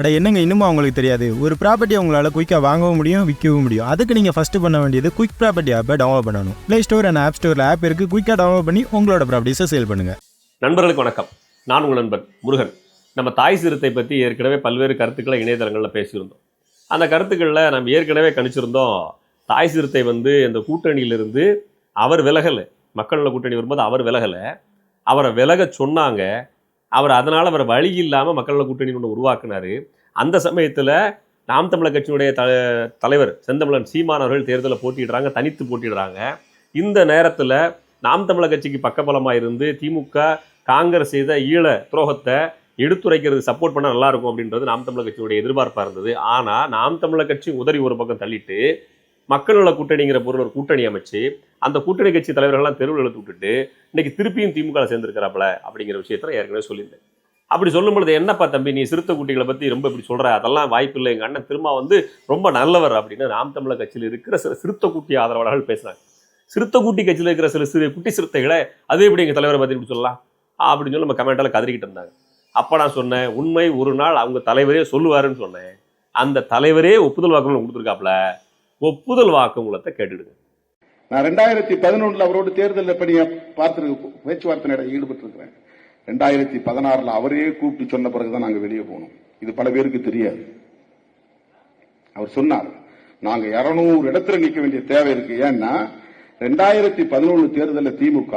அட என்னங்க இன்னுமா அவங்களுக்கு தெரியாது? ஒரு ப்ராப்பர்ட்டி உங்களால் குயிக்காக வாங்கவும் முடியும் விற்கவும் முடியும். அதுக்கு நீங்கள் ஃபஸ்ட்டு பண்ண வேண்டியது குயிக் ப்ராப்பர்ட்டி ஆப்பை டவுன்லோட் பண்ணணும். ப்ளே ஸ்டோர் அண்ட் ஆப் ஸ்டோரில் ஆப் இருக்குது குயிக்காக டவுன்லோட் பண்ணி உங்களோட ப்ராப்பர்ட்டிஸை சேல் பண்ணுங்கள் நண்பர்களுக்கு வணக்கம். நான் உங்கள் நண்பன் முருகன். நம்ம தாய் சிறுத்தை பற்றி ஏற்கனவே பல்வேறு கருத்துக்களை இணையதளங்களில் பேசியிருந்தோம். அந்த கருத்துக்களில் நம்ம ஏற்கனவே கணிச்சிருந்தோம் தாய் சிறுத்தை வந்து இந்த கூட்டணியிலிருந்து அவர் விலகலை. மக்களோட கூட்டணி வரும்போது அவர் விலகலை. அவரை விலக சொன்னாங்க. அவர் அதனால் அவர் வழி இல்லாமல் மக்களோட கூட்டணி ஒன்று உருவாக்குனாரு. அந்த சமயத்தில் நாம் தமிழர் கட்சியினுடைய த தலைவர் செந்தமிழன் சீமான் அவர்கள் தேர்தலில் போட்டியிடுறாங்க தனித்து போட்டிடுறாங்க இந்த நேரத்தில் நாம் தமிழர் கட்சிக்கு பக்கபலமாக இருந்து திமுக காங்கிரஸ் செய்த ஈழ துரோகத்தை எடுத்துரைக்கிறது சப்போர்ட் பண்ணால் நல்லா இருக்கும் அப்படின்றது நாம் தமிழர் கட்சியுடைய எதிர்பார்ப்பாக இருந்தது. ஆனால் நாம் தமிழர் கட்சி உதறி ஒரு பக்கம் தள்ளிட்டு மக்கள் நல கூட்டணிங்கிற பொருள் ஒரு கூட்டணி அமைச்சு அந்த கூட்டணி கட்சி தலைவர்கள்லாம் தெருவில் எழுத்து விட்டுட்டு இன்னைக்கு திருப்பியும் திமுக சேர்ந்திருக்கிறாப்புல அப்படிங்கிற விஷயத்த ஏற்கனவே சொல்லியிருந்தேன். அப்படி சொல்லும் பொழுது என்னப்பா தம்பி நீ சிறுத்தை குட்டிகளை பற்றி ரொம்ப இப்படி சொல்ற? அதெல்லாம் வாய்ப்பு இல்லை. எங்கள் அண்ணன் திரும்ப வந்து ரொம்ப நல்லவர் அப்படின்னு நாம் தமிழர் கட்சியில் இருக்கிற சில சிறுத்தை குட்டி ஆதரவாளர்கள் பேசுனாங்க சிறுத்தை குட்டி கட்சியில் இருக்கிற சில சிறு குட்டி சிறுத்தைகளை அது எப்படி எங்கள் தலைவரை பற்றி இப்படி சொல்லலாம்? அப்படின்னு சொல்லி நம்ம கமெண்டால கதறிக்கிட்டு இருந்தாங்க. அப்போ நான் சொன்னேன் உண்மை ஒரு நாள் அவங்க தலைவரே சொல்லுவாருன்னு சொன்னேன். அந்த தலைவரே ஒப்புதல் வாக்குமூலம் கொடுத்துருக்காப்புல. ஒப்புதல் வாக்குமூலத்தை கேட்டுடுங்க. நான் ரெண்டாயிரத்தி பதினொன்றுல அவரோட தேர்தல் பணியை பார்த்து பேச்சுவார்த்தை ஈடுபட்டு இருக்கிறேன் ரெண்டாயிரத்தி பதினாறுல அவரே கூப்பிட்டு சொன்ன பிறகுதான் நாங்க வெளியே போனோம். இது பல பேருக்கு தெரியாது. அவர் சொன்னார் நாங்க இருநூறு இடத்துல நிக்க வேண்டிய தேவை இருக்கு. ஏன்னா ரெண்டாயிரத்தி பதினொன்று தேர்தலில் திமுக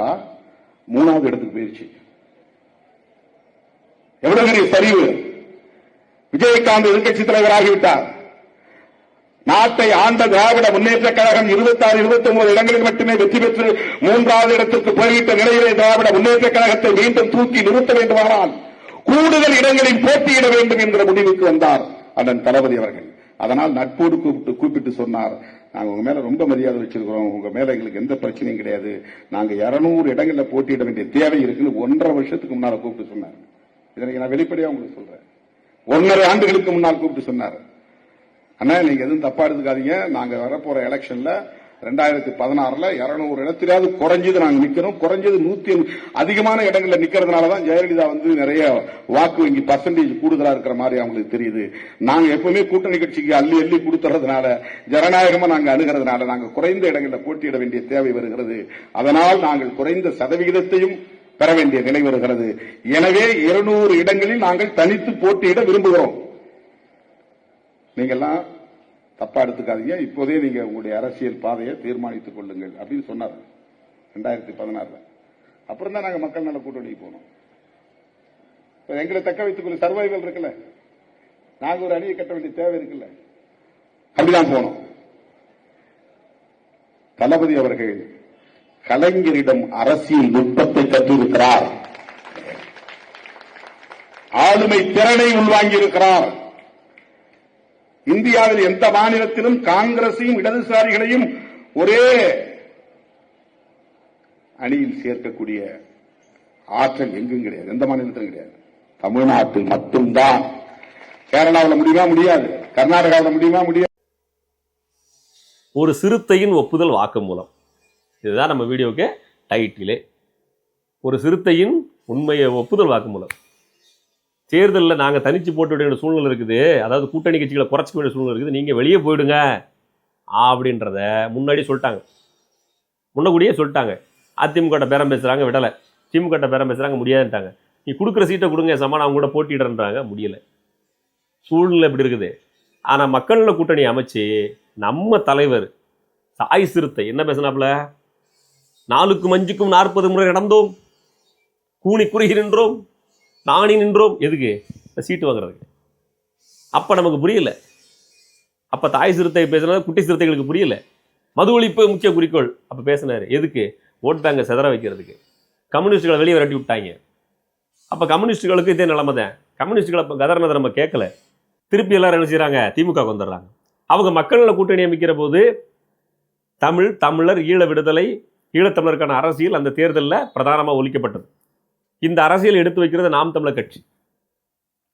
மூணாவது இடத்துக்கு போயிருச்சு. எவ்வளவு பெரிய சரிவு? விஜயகாந்த் எதிர்க்கட்சி தலைவர் ஆகிவிட்டார் நாட்டை ஆண்ட திராவிட முன்னேற்ற கழகம் இருபத்தாறு இருபத்தி ஒன்பது இடங்களில் மட்டுமே வெற்றி பெற்று மூன்றாவது இடத்திற்கு போய்விட்ட நிலையிலே திராவிட முன்னேற்ற கழகத்தை மீண்டும் தூக்கி நிறுத்த வேண்டுமானால் கூடுதல் இடங்களில் போட்டியிட வேண்டும் என்கிற முடிவுக்கு வந்தார் அதன் தளபதி அவர்கள். அதனால் நட்போடு கூப்பிட்டு கூப்பிட்டு சொன்னார். நாங்க உங்க மேல ரொம்ப மரியாதை வச்சிருக்கிறோம். உங்க மேல எங்களுக்கு எந்த பிரச்சனையும் கிடையாது. நாங்க இருநூறு இடங்களில் போட்டியிட வேண்டிய தேவை இருக்குன்னு ஒன்றரை வருஷத்துக்கு முன்னால கூப்பிட்டு சொன்னார். இதனை நான் வெளிப்படையா உங்களுக்கு சொல்றேன். ஒன்றரை ஆண்டுகளுக்கு முன்னால் கூப்பிட்டு சொன்னார். அண்ணா நீங்க எதுவும் தப்பா எடுத்துக்காதீங்க. நாங்க வரப்போற எலெக்ஷன்ல ரெண்டாயிரத்தி பதினாறுல இருநூறு இடத்திலாவது குறைஞ்சது நாங்க நிக்கிறோம் குறைஞ்சது நூத்தி அதிகமான இடங்கள்ல நிக்கிறதுனாலதான் ஜெயலலிதா வந்து நிறைய வாக்கு வங்கி பர்சன்டேஜ் கூடுதலா இருக்கிற மாதிரி அவங்களுக்கு தெரியுது. நாங்க எப்பவுமே கூட்டணி கட்சிக்கு அள்ளி அள்ளி கொடுத்துறதுனால ஜனநாயகமா நாங்க அணுகிறதுனால நாங்க குறைந்த இடங்களில் போட்டியிட வேண்டிய தேவை வருகிறது. அதனால் நாங்கள் குறைந்த சதவிகிதத்தையும் பெற வேண்டிய நிலை வருகிறது. எனவே இருநூறு இடங்களில் நாங்கள் தனித்து போட்டியிட விரும்புகிறோம். நீங்கெல்லாம் தப்பா எடுத்துக்காதீங்க. இப்போதே நீங்க உங்களுடைய அரசியல் பாதையை தீர்மானித்துக் கொள்ளுங்கள் அப்படின்னு சொன்னார் ரெண்டாயிரத்தி பதினாறுல. அப்புறம் தான் நாங்க மக்கள் நல கூட்டணிக்கு போனோம். இப்ப எங்களை தக்க வைத்துக் கொள்ள சர்வைவல் இருக்குல்ல? நாங்க ஒரு அணியை கட்ட வேண்டிய தேவை இருக்குல்ல? அப்படிதான் போனோம். தளபதி அவர்கள் கலைஞரிடம் அரசியல் நுட்பத்தை கற்றிருக்கிறார். ஆளுமை திறனை உள்வாங்கியிருக்கிறார். இந்தியாவில் எந்த மாநிலத்திலும் காங்கிரசையும் இடதுசாரிகளையும் ஒரே அணியில் சேர்க்கக்கூடிய ஆற்றல் எங்கும் கிடையாது. எந்த மாநிலத்திலும் கிடையாது. தமிழ்நாட்டில் மட்டும்தான். கேரளாவில் முடியுமா முடியாது? கர்நாடகாவில் முடியுமா முடியாது? ஒரு சிறுத்தையின் ஒப்புதல் வாக்குமூலம். இதுதான் நம்ம வீடியோவுக்கு டைட்டிலே ஒரு சிறுத்தையின் உண்மையை ஒப்புதல் வாக்குமூலம். தேர்தலில் நாங்கள் தனித்து போட்டு விட வேண்டிய சூழ்நிலை இருக்குது. அதாவது கூட்டணி கட்சிகளை குறைச்சிக்க வேண்டிய சூழ்நிலை இருக்குது. நீங்கள் வெளியே போயிடுங்க. அப்படின்றத முன்னாடி சொல்லிட்டாங்க. முன்னக்கூடியே சொல்லிட்டாங்க. அதிமுகட்ட பேரம் பேசுகிறாங்க விடலை. திமுக பேரம் பேசுகிறாங்க முடியாதுன்ட்டாங்க. நீ கொடுக்குற சீட்டை கொடுங்க சமான அவங்க கூட போட்டிடுறன்றாங்க முடியலை. சூழ்நிலை இப்படி இருக்குது. ஆனால் மக்களில் கூட்டணி அமைச்சு நம்ம தலைவர் தாய் சிறுத்தை என்ன பேசினாப்புல? நாலுக்கும் அஞ்சுக்கும் நாற்பது முறை நடந்தோம். கூணி குறுகி நின்றோம். நாணி நின்றோம். எதுக்கு? சீட்டு வாங்குறதுக்கு. அப்போ நமக்கு புரியல. அப்போ தாய் சிறுத்தை பேசுனது குட்டி சிறுத்தைகளுக்கு புரியல. மது ஒழிப்பு முக்கிய குறிக்கோள். அப்போ பேசினார். எதுக்கு? ஓட் பேங்கை செதற வைக்கிறதுக்கு. கம்யூனிஸ்டுகளை வெளியே விரட்டி விட்டாங்க. அப்போ கம்யூனிஸ்டுகளுக்கு இதே நிலமை தான். கம்யூனிஸ்டுகளை இப்போ கதறினதை நம்ம கேட்கல. திருப்பி எல்லாரும் என்ன செய்கிறாங்க திமுக வந்துடுறாங்க. அவங்க மக்கள்களை கூட்டணி அமைக்கிற போது தமிழ் தமிழர் ஈழ விடுதலை ஈழத்தமிழருக்கான அரசியல் அந்த தேர்தலில் பிரதானமாக ஒழிக்கப்பட்டது. இந்த அரசியல் எடுத்து வைக்கிறது நாம் தமிழர் கட்சி.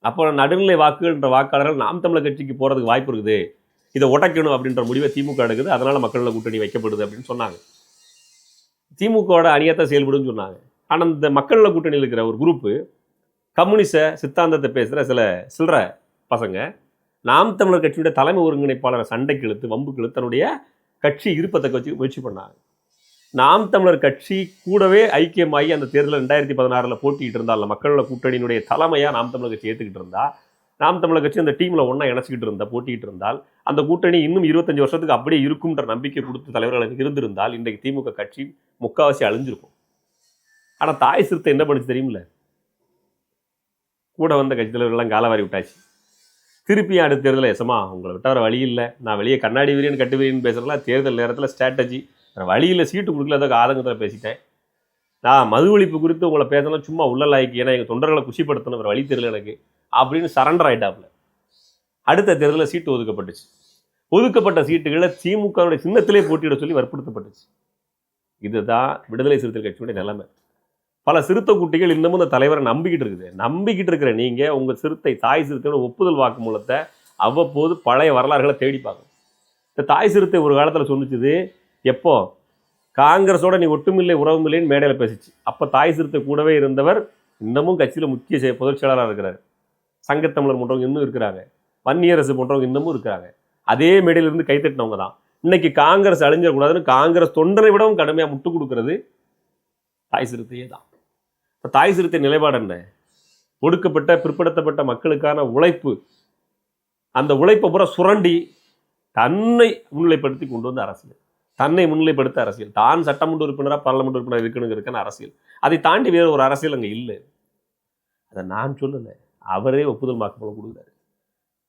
அப்போ நடுநிலை வாக்குன்ற வாக்காளர்கள் நாம் தமிழர் கட்சிக்கு போகிறதுக்கு வாய்ப்பு இருக்குது. இதை உடைக்கணும் அப்படின்ற முடிவை திமுக எடுக்குது. அதனால் மக்களில் கூட்டணி வைக்கப்படுது அப்படின்னு சொன்னாங்க. திமுகவோட அணியத்தை செயல்படுன்னு சொன்னாங்க. ஆனால் இந்த மக்களில் கூட்டணியில் இருக்கிற ஒரு குரூப்பு கம்யூனிச சித்தாந்தத்தை பேசுகிற சில சில்லற பசங்க நாம் தமிழர் கட்சியுடைய தலைமை ஒருங்கிணைப்பாளரை சண்டைக்கு இழுத்து வம்புக்கு இழுத்து தன்னுடைய கட்சி இருப்பத்தை வச்சு முயற்சி பண்ணாங்க. நாம் தமிழர் கட்சி கூடவே ஐக்கியமாகி அந்த தேர்தலில் ரெண்டாயிரத்தி பதினாறில் போட்டிகிட்டு இருந்தால் மக்களோட கூட்டணியினுடைய தலைமையாக நாம் தமிழர் கட்சி ஏற்றுக்கிட்டு இருந்தால் நாம் தமிழர் கட்சி அந்த டீமில் ஒன்றா இணைச்சிக்கிட்டு இருந்தால் போட்டிகிட்டு இருந்தால் அந்த கூட்டணி இன்னும் இருபத்தஞ்சு வருஷத்துக்கு அப்படியே இருக்கும்ன்ற நம்பிக்கை கொடுத்து தலைவர்கள் இருந்திருந்தால் இன்றைக்கு திமுக கட்சி முக்காவாசி அழிஞ்சிருக்கும். ஆனால் தாய் சிறுத்தை என்ன பண்ணுச்சு தெரியுமில்ல? கூட வந்த கட்சி தலைவர்கள்லாம் காலவாரி விட்டாச்சு. திருப்பி அடுத்த தேர்தலில் எசமா உங்களை விட்டார வழி இல்லை. நான் வெளியே கண்ணாடி வீரியன் கட்டு வீரியன் பேசுகிறலாம் தேர்தல் நேரத்தில் ஸ்ட்ராட்டஜி வேறு வழியில் சீட்டு கொடுக்கல ஏதோ ஆதங்கத்தில் பேசிட்டேன். நான் மது ஒழிப்பு குறித்து உங்களை பேசலாம் சும்மா உள்ளலாய்க்கு ஏன்னா எங்கள் தொண்டர்களை குஷிப்படுத்தணும் வேறு வழி தெரியல எனக்கு அப்படின்னு சரண்டர் ஆயிட்டாப்புல. அடுத்த தேர்தலில் சீட்டு ஒதுக்கப்பட்டுச்சு. ஒதுக்கப்பட்ட சீட்டுகளை திமுகவுடைய சின்னத்திலே போட்டியிட சொல்லி வற்புறுத்தப்பட்டுச்சு. இதுதான் விடுதலை சிறுத்தைகள் கட்சியுடைய நிலைமை. பல சிறுத்தை குட்டிகள் இன்னமும் இந்த தலைவரை நம்பிக்கிட்டு இருக்குது. நம்பிக்கிட்டு இருக்கிற நீங்கள் உங்கள் சிறுத்தை தாய் சிறுத்தையோட ஒப்புதல் வாக்குமூலத்தை அவ்வப்போது பழைய வரலாறுகளை தேடி பார்க்கணும். இந்த தாய் சிறுத்தை ஒரு காலத்தில் சொன்னிச்சுது எப்போ? காங்கிரஸோட நீ ஒட்டுமில்லை உறவுமில்லைன்னு மேடையில் பேசிச்சு. அப்போ தாய் சிறுத்தை கூடவே இருந்தவர் இன்னமும் கட்சியில் முக்கிய பொதுச் செயலாளராக இருக்கிறார். சங்கத்தமிழர் போன்றவங்க இன்னும் இருக்கிறாங்க. வன்னியரசு போன்றவங்க இன்னமும் இருக்கிறாங்க. அதே மேடையிலிருந்து கைத்தட்டினவங்க தான். இன்னைக்கு காங்கிரஸ் அழிஞ்சிடக்கூடாதுன்னு காங்கிரஸ் தொண்டரை விடவும் கடுமையாக முட்டு கொடுக்கறது தாய் சிறுத்தையே தான். இப்போ தாய் சிறுத்தை நிலைப்பாடு என்ன? ஒடுக்கப்பட்ட பிற்படுத்தப்பட்ட மக்களுக்கான உழைப்பு. அந்த உழைப்பை பூரா சுரண்டி தன்னை முன்னிலைப்படுத்தி கொண்டு வந்த அரசியல். தன்னை முன்னிலைப்படுத்த அரசியல். தான் சட்டமன்ற உறுப்பினராக பாராளுமன்ற உறுப்பினர் இருக்கணுங்கிறதுக்கான அரசியல். அதை தாண்டி வேறு ஒரு அரசியல் அங்கே இல்லை. அதை நான் சொல்லலை. அவரே ஒப்புதல் வாக்குமூலம் கொடுக்குறாரு.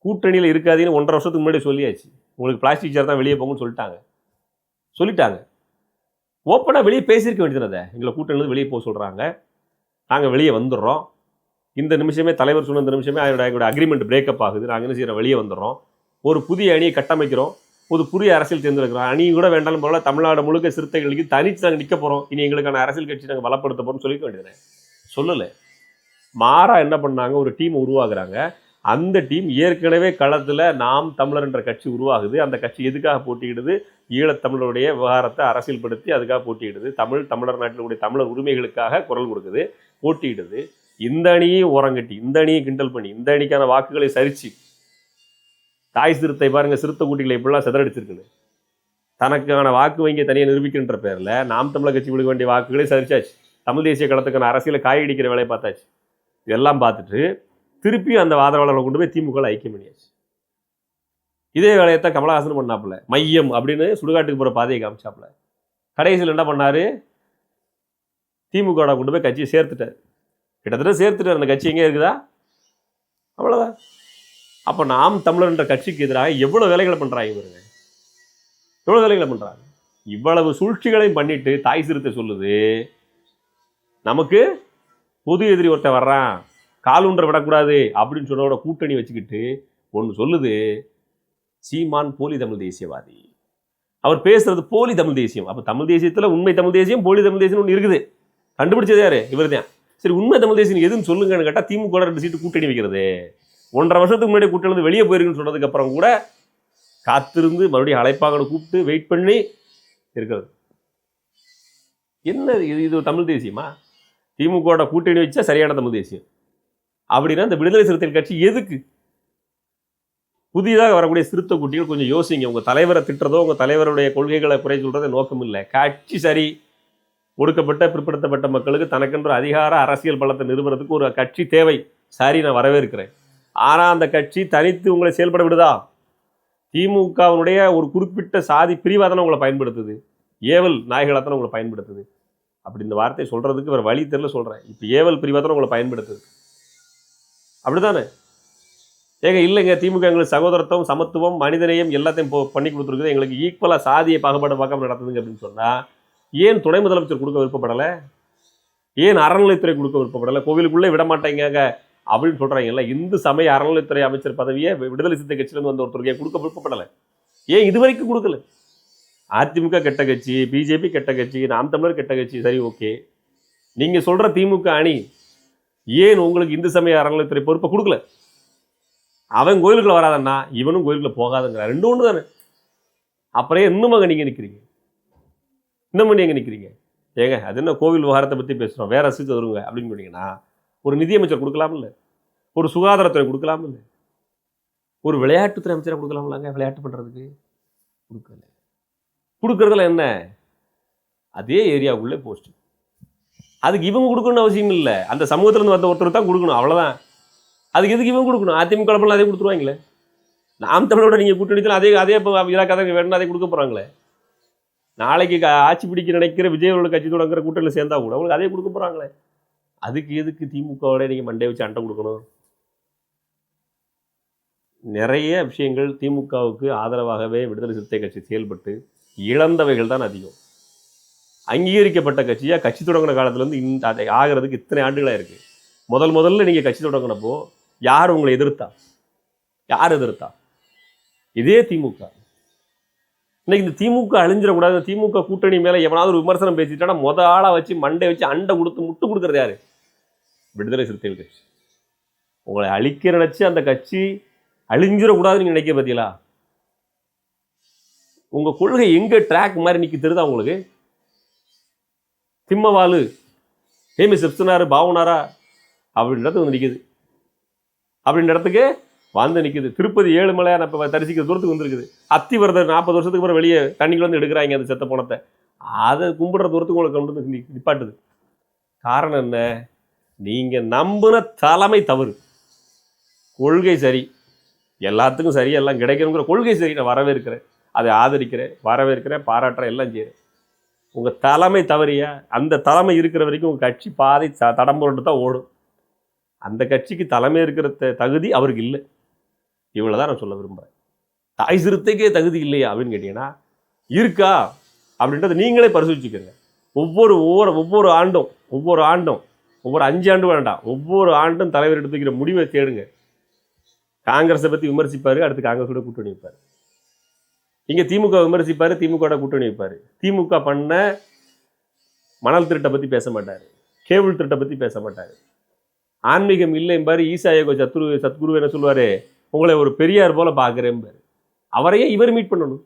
கூட்டணியில் இருக்காதுன்னு ஒன்றரை வருஷத்துக்கு முன்னாடி சொல்லியாச்சு. உங்களுக்கு பிளாஸ்டிக் சேர் தான் வெளியே போங்கன்னு சொல்லிட்டாங்க. சொல்லிட்டாங்க. ஓப்பனாக வெளியே பேசியிருக்க வேண்டியது எங்களை கூட்டணியிலேருந்து வெளியே போக சொல்கிறாங்க நாங்கள் வெளியே வந்துடுறோம். இந்த நிமிஷமே தலைவர் சொன்ன இந்த நிமிஷமே அதோட எங்களோட அக்ரிமெண்ட் பிரேக்கப் ஆகுது. நாங்கள் என்ன செய்கிறோம் வெளியே வந்துடுறோம். ஒரு புதிய அணியை கட்டமைக்கிறோம். ஒரு புதிய அரசியல் தேர்ந்தெடுக்கிறோம். அணி கூட வேண்டாலும் போல தமிழ்நாடு முழுக்க சிறுத்தைகளுக்கு தனித்து நாங்கள் நிற்க போகிறோம் இனி எங்களுக்கான அரசியல் கட்சி நாங்கள் பலப்படுத்த போகிறோம்னு சொல்லிக்க வேண்டியதுனே சொல்லலை. மாறா என்ன பண்ணாங்க? ஒரு டீம் உருவாகுறாங்க அந்த டீம் ஏற்கனவே களத்தில் நாம் தமிழர் என்ற கட்சி உருவாகுது. அந்த கட்சி எதுக்காக போட்டியிடுது? ஈழத்தமிழருடைய விவகாரத்தை அரசியல்படுத்தி அதுக்காக போட்டியிடுது. தமிழ் தமிழர் நாட்டிலுடைய தமிழர் உரிமைகளுக்காக குரல் கொடுக்குது போட்டியிடுது. இந்த அணியை ஓரங்கட்டி இந்த அணியை கிண்டல் பண்ணி இந்த அணிக்கான வாக்குகளை சரிச்சு தாய் சிறுத்தை பாருங்கள் சிறுத்தை குட்டிகளை இப்படிலாம் சிதறடிச்சிருக்குன்னு தனக்கான வாக்கு வங்கியை தனியாக நிரூபிக்கின்ற பேரில் நாம் தமிழர் கட்சி கொடுக்க வேண்டிய வாக்குகளை சரிச்சாச்சு தமிழ் தேசிய களத்துக்கான அரசியலை காயடிக்கிற வேலையை பார்த்தாச்சு. இதெல்லாம் பார்த்துட்டு திருப்பியும் அந்த ஆதரவாளர்களை கொண்டு போய் திமுக ஐக்கியம் பண்ணியாச்சு. இதே வேலையத்தான் கமலஹாசன் பண்ணாப்புல. மையம் அப்படின்னு சுடுகாட்டுக்கு போகிற பாதையை காமிச்சாப்புல. கடைசியில் என்ன பண்ணார்? திமுக கொண்டு போய் கட்சியை சேர்த்துட்டார். கிட்டத்தட்ட சேர்த்துட்டார். அந்த கட்சி எங்கே இருக்குதா? அவ்வளோதான் அப்போ நாம் தமிழர் என்ற கட்சிக்கு எதிராக எவ்வளோ வேலைகளை பண்ணுறாங்க இவருங்க எவ்வளோ வேலைகளை பண்ணுறாங்க இவ்வளவு சூழ்ச்சிகளையும் பண்ணிட்டு தாய் சிறுத்தை சொல்லுது. நமக்கு பொது எதிரி ஒருத்தன் வர்றான் கால் ஒன்றை விடக்கூடாது அப்படின்னு சொன்னோட கூட்டணி வச்சுக்கிட்டு ஒன்று சொல்லுது சீமான் போலி தமிழ் தேசியவாதி. அவர் பேசுறது போலி தமிழ் தேசியம். அப்போ தமிழ் தேசியத்தில் உண்மை தமிழ் தேசியம் போலி தமிழ் தேசியம் ஒன்று இருக்குது. கண்டுபிடிச்சது யாரு? இவர் தான் சரி உண்மை தமிழ் தேசியம் எதுன்னு சொல்லுங்கன்னு கேட்டால் திமுக ரெண்டு சீட்டு கூட்டணி வைக்கிறது. ஒன்றரை வருஷத்துக்கு முன்னாடி கூட்டிலிருந்து வெளியே போயிருக்குன்னு சொன்னதுக்கு அப்புறம் கூட காத்திருந்து மறுபடியும் அழைப்பாங்கன்னு கூப்பிட்டு வெயிட் பண்ணி இருக்கிறது. என்ன இது? இது தமிழ் தேசியமா? திமுகவோட கூட்டணி வச்சா சரியான தமிழ் தேசியம். அப்படின்னா இந்த விடுதலை சிறுத்தைகள் கட்சி எதுக்கு? புதிதாக வரக்கூடிய சிறுத்தை குட்டிகள் கொஞ்சம் யோசிங்க. உங்கள் தலைவரை திட்டுறதோ உங்கள் தலைவருடைய கொள்கைகளை குறை சொல்றதோ நோக்கம் இல்லை. கட்சி சரி ஒடுக்கப்பட்ட பிற்படுத்தப்பட்ட மக்களுக்கு தனக்கென்ற அதிகார அரசியல் பலத்தை நிறுவனத்துக்கு ஒரு கட்சி தேவை. சரி நான் வரவேற்கிறேன். ஆனால் அந்த கட்சி தனித்து உங்களை செயல்பட விடுதா? திமுகவினுடைய ஒரு குறிப்பிட்ட சாதி பிரிவாதனை உங்களை பயன்படுத்துது. ஏவல் நாய்களாத்தனை உங்களை பயன்படுத்துது. அப்படி இந்த வார்த்தையை சொல்கிறதுக்கு வேறு வழி தெரியல சொல்கிறேன் இப்போ ஏவல் பிரிவாதனை உங்களை பயன்படுத்துது. அப்படிதானே ஏங்க இல்லைங்க. திமுக எங்களுக்கு சகோதரத்துவம் சமத்துவம் மனிதநேயம் எல்லாத்தையும் போ- பண்ணி கொடுத்துருக்குது. எங்களுக்கு ஈக்குவலாக சாதியை பாகுபாடு பார்க்காம நடத்துதுங்க அப்படின்னு சொன்னால் ஏன் துணை முதலமைச்சர் கொடுக்க விருப்பப்படலை? ஏன் அறநிலைத்துறை கொடுக்க விருப்பப்படலை? கோவிலுக்குள்ளே விட மாட்டேங்க அப்படின்னு சொல்கிறாங்கல்ல இந்து சமய அறநிலைத்துறை அமைச்சர் பதவியை விடுதலை சித்த கட்சியிலேருந்து வந்த ஒருத்தருக்கு ஏன் கொடுக்க விருப்பப்படலை. ஏன் இது வரைக்கும் கொடுக்கல? அதிமுக கெட்ட கட்சி பிஜேபி கெட்ட கட்சி நாம் தமிழர் கெட்ட கட்சி சரி ஓகே. நீங்கள் சொல்கிற திமுக அணி ஏன் உங்களுக்கு இந்து சமய அறநிலைத்துறை பொறுப்பை கொடுக்கல? அவன் கோயிலுக்குள்ள வராதன்னா இவனும் கோயிலுக்குள்ள போகாதங்கிற ரெண்டு ஒன்று தானே. அப்புறம் இன்னும் அங்கே நீங்கள் நிற்கிறீங்க இன்னமும் நீங்கள் நிற்கிறீங்க ஏங்க அது என்ன கோவில் விவகாரத்தை பற்றி பேசுகிறோம் வேற அரசுக்கு வருங்க அப்படின்னு சொன்னீங்கன்னா ஒரு நிதியமைச்சர் கொடுக்கலாம் ஒரு சுகாதாரத்துறை கொடுக்கலாமில்ல? ஒரு விளையாட்டுத்துறை அமைச்சராக கொடுக்கலாம்லாங்க விளையாட்டு பண்ணுறதுக்கு கொடுக்கல. கொடுக்குறதுல என்ன? அதே ஏரியாவுக்குள்ளே போஸ்ட் அதுக்கு இவங்க கொடுக்கணும்னு அவசியம் இல்லை. அந்த சமூகத்திலேருந்து வந்த ஒருத்தர் தான் கொடுக்கணும் அவ்வளோதான் அதுக்கு எதுக்கு இவங்க கொடுக்கணும்? அதிமுக குழப்பம் அதே கொடுத்துருவாங்களே? நாம் தமிழோட நீங்கள் கூட்டணித்தில் அதே அதே இப்போ விரா கதை வேணும்னா அதே கொடுக்க போகிறாங்களே நாளைக்கு ஆட்சி பிடிக்க நினைக்கிற விஜய் அவர்கள் கட்சி தொடங்குற கூட்டணியில் சேர்ந்தா கூட அவங்களுக்கு அதே கொடுக்க போகிறாங்களே அதுக்கு எதுக்கு திமுகவோட நீங்கள் மண்டே வச்சு அண்டை கொடுக்கணும்? நிறைய விஷயங்கள் திமுகவுக்கு ஆதரவாகவே விடுதலை சிறுத்தை கட்சி செயல்பட்டு இழந்தவைகள் தான் அதிகம். அங்கீகரிக்கப்பட்ட கட்சியாக கட்சி தொடங்கின காலத்துலேருந்து இந்த அதை ஆகிறதுக்கு இத்தனை ஆண்டுகளாக இருக்குது முதல் முதல்ல நீங்கள் கட்சி தொடங்கினப்போ யார் உங்களை எதிர்த்தா? யார் எதிர்த்தா? இதே திமுக. இன்னைக்கு இந்த திமுக அழிஞ்சிடக்கூடாது. திமுக கூட்டணி மேலே எவனாவது ஒரு விமர்சனம் பேசிட்டானா முத ஆளாக வச்சு மண்டை வச்சு அண்டை கொடுத்து முட்டு கொடுக்குறது யாரு? விடுதலை சிறுத்தைகள் கட்சி. உங்களை அழிக்க நினச்சி அந்த கட்சி அழிஞ்சிடக்கூடாதுன்னு நீங்க நினைக்க பார்த்தீங்களா உங்க கொள்கை எங்க ட்ராக் மாதிரி நிற்க தெரியுதா உங்களுக்கு? திம்மவாலு ஹேமி செப்சனாரு பாவனாரா? அப்படின்ற இடத்துக்கு வந்து நிற்குது அப்படின்ற இடத்துக்கு வந்து நிற்குது திருப்பதி ஏழுமலையார் இப்போ தரிசிக்கிற தூரத்துக்கு வந்திருக்குது. அத்திவரதர் நாற்பது வருஷத்துக்கு அப்புறம் வெளியே தண்ணிக்குள்ள வந்து எடுக்கிறாங்க அந்த செத்த பணத்தை அதை கும்பிடுற தூரத்துக்கு உங்களுக்கு கொண்டு வந்து நிப்பாட்டுது. காரணம் என்ன? நீங்கள் நம்பின தலைமை தவறு. கொள்கை சரி. எல்லாத்துக்கும் சரி எல்லாம் கிடைக்கணுங்கிற கொள்கை சரி. நான் வரவேற்கிறேன். அதை ஆதரிக்கிறேன் வரவேற்கிறேன் பாராட்டுறேன் எல்லாம் செய்கிறேன் உங்கள் தலைமை தவறியா? அந்த தலைமை இருக்கிற வரைக்கும் உங்கள் கட்சி பாதை த- தடம் புரண்டு தான் ஓடும். அந்த கட்சிக்கு தலைமை இருக்கிற தகுதி அவருக்கு இல்லை. இவ்வளோ தான் நான் சொல்ல விரும்புகிறேன் தாய் சிறுத்தைக்கே தகுதி இல்லையா அப்படின்னு கேட்டிங்கன்னா இருக்கா? அப்படின்றத நீங்களே பரிசோதிச்சுக்கோங்க. ஒவ்வொரு ஒவ்வொரு ஒவ்வொரு ஆண்டும் ஒவ்வொரு ஆண்டும் ஒவ்வொரு அஞ்சு ஆண்டு வேண்டாம். ஒவ்வொரு ஆண்டும் தலைவர் எடுத்துக்கிற முடிவை தேடுங்க. காங்கிரஸை பற்றி விமர்சிப்பார் அடுத்து காங்கிரஸோட கூட்டணி வைப்பார். இங்கே திமுக விமர்சிப்பார் திமுகவோட கூட்டணி வைப்பார். திமுக பண்ண மணல் திருட்டை பற்றி பேச மாட்டார். கேபிள் திருட்டை பற்றி பேச மாட்டார். ஆன்மீகம் இல்லைம்பாரு ஈசா யோக சத்ரு சத்குரு என்ன சொல்லுவார் உங்களை ஒரு பெரியார் போல பார்க்குறேன்பார் அவரையே இவர் மீட் பண்ணணும்.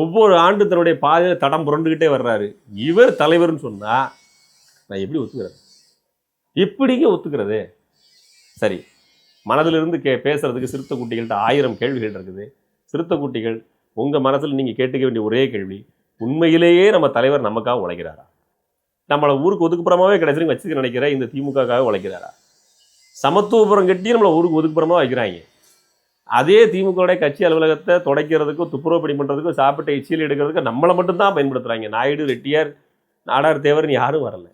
ஒவ்வொரு ஆண்டு தன்னுடைய பாதையில் தடம் புரண்டுக்கிட்டே வர்றாரு. இவர் தலைவர்னு சொன்னால் நான் எப்படி ஒத்துக்கிறது? எப்படிங்க ஒத்துக்கிறது? சரி மனதிலிருந்து கே பேசுகிறதுக்கு சிறுத்த குட்டிகள்கிட்ட ஆயிரம் கேள்விகள் இருக்குது. சிறுத்த குட்டிகள் உங்கள் மனசில் நீங்கள் கேட்டுக்க வேண்டிய ஒரே கேள்வி உண்மையிலேயே நம்ம தலைவர் நமக்காக உழைக்கிறாரா? நம்மளை ஊருக்கு ஒதுக்குப்புறமாவே கிடைச்சிருக்கு வச்சுக்க நினைக்கிற இந்த திமுகக்காக உழைக்கிறாரா? சமத்துவபுரம் கட்டி நம்மளை ஊருக்கு ஒதுக்குப்புறமா வைக்கிறாங்க. அதே திமுகவுடைய கட்சி அலுவலகத்தை துடைக்கிறதுக்கும் துப்புரவு பணி பண்ணுறதுக்கும் சாப்பிட்ட எச்சியில் எடுக்கிறதுக்கும் நம்மளை மட்டும்தான் பயன்படுத்துகிறாங்க நாயுடு ரெட்டியார் நாடார் தேவர்னு யாரும் வரல.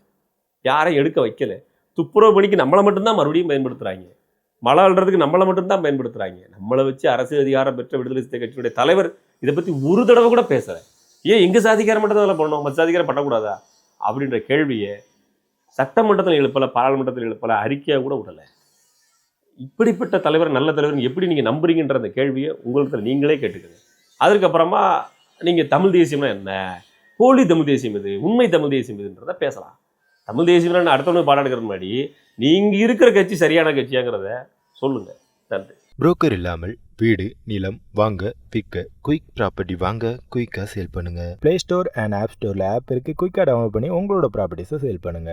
யாரையும் எடுக்க வைக்கல. துப்புரவு பணிக்கு நம்மளை மட்டும்தான் மறுபடியும் பயன்படுத்துகிறாங்க மழை அழுறதுக்கு நம்மளை மட்டும்தான் பயன்படுத்துகிறாங்க நம்மளை வச்சு அரசு அதிகாரம் பெற்ற விடுதலை சிறுத்தை கட்சியுடைய தலைவர் இதை பற்றி ஒரு தடவை கூட பேசலை. ஏன் எங்கள் சாதிக்காரம் மட்டும் அதில் பண்ணணும்? மற்ற சாதிக்காரம் பண்ணக்கூடாதா? அப்படின்ற கேள்வியை சட்டமன்றத்தில் எழுப்பலை பாராளுமன்றத்தில் எழுப்பலை அறிக்கையாக கூட விடலை. இப்படிப்பட்ட தலைவர் நல்ல தலைவர் எப்படி நீங்கள் நம்புறீங்கன்ற அந்த கேள்வியை உங்களுக்கு நீங்களே கேட்டுக்கங்க. அதுக்கப்புறமா நீங்கள் தமிழ் தேசியம்னா என்ன? போலி தமிழ் தேசியம் இது உண்மை தமிழ் தேசியம் இதுன்றத பேசலாம். தமிழ் தேசியம்னா நான் அடுத்தவங்க பாராட்டுக்கிற முன்னாடி நீங்கள் இருக்கிற கட்சி சரியான கட்சியாங்கிறத சொல்லுங்க. நன்றி. புரோக்கர் இல்லாமல் வீடு நிலம் வாங்க விற்க குயிக் ப்ராப்பர்ட்டி வாங்க குயிக்காக சேல் பண்ணுங்க. ப்ளே ஸ்டோர் அண்ட் ஆப் ஸ்டோரில் ஆப் இருக்குது குயிக்காக டவுன்லோட் பண்ணி உங்களோட ப்ராப்பர்ட்டிஸை சேல் பண்ணுங்கள்